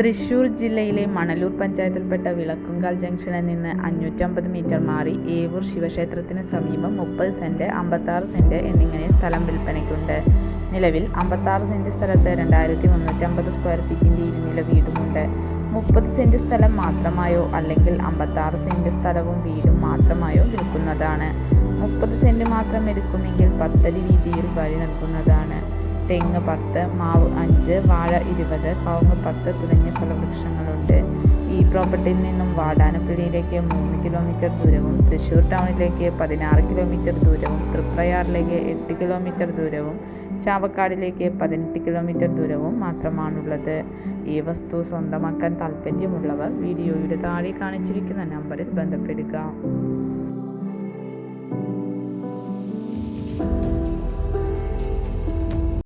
തൃശൂർ ജില്ലയിലെ മണലൂർ പഞ്ചായത്തിൽപ്പെട്ട വിളക്കുങ്കാൽ ജംഗ്ഷനിൽ നിന്ന് അഞ്ഞൂറ്റമ്പത് മീറ്റർ മാറി ഏവൂർ ശിവക്ഷേത്രത്തിന് സമീപം മുപ്പത് സെന്റ് അമ്പത്താറ് സെന്റ് എന്നിങ്ങനെ സ്ഥലം വിൽപ്പനയ്ക്കുണ്ട്. നിലവിൽ അമ്പത്താറ് സെന്റ് സ്ഥലത്ത് രണ്ടായിരത്തി മുന്നൂറ്റമ്പത് സ്ക്വയർ ഫീറ്റിന്റെ ഇരുനില വീടുമുണ്ട്. മുപ്പത് സെന്റ് സ്ഥലം മാത്രമായോ അല്ലെങ്കിൽ അമ്പത്താറ് സെന്റ് സ്ഥലവും വീടും മാത്രമായോ വിൽക്കുന്നതാണ്. മുപ്പത് സെന്റ് മാത്രം എടുക്കുമെങ്കിൽ പത്തടി വീതിയിൽ വഴി നൽകുന്നതാണ്. തെങ്ങ് പത്ത് മാവ് അഞ്ച് വാഴ ഇരുപത് കവുങ്ങ് പത്ത് തുടങ്ങിയ ഫലവൃക്ഷങ്ങളുണ്ട് ഈ പ്രോപ്പർട്ടിയിൽ നിന്നും വാടാനപ്പള്ളിയിലേക്ക് മൂന്ന് കിലോമീറ്റർ ദൂരവും തൃശ്ശൂർ ടൗണിലേക്ക് പതിനാറ് കിലോമീറ്റർ ദൂരവും തൃപ്രയാറിലേക്ക് എട്ട് കിലോമീറ്റർ ദൂരവും ചാവക്കാടിലേക്ക് പതിനെട്ട് കിലോമീറ്റർ ദൂരവും മാത്രമാണുള്ളത്. ഈ വസ്തു സ്വന്തമാക്കാൻ താൽപ്പര്യമുള്ളവർ വീഡിയോയുടെ താഴെ കാണിച്ചിരിക്കുന്ന നമ്പറിൽ ബന്ധപ്പെടുക.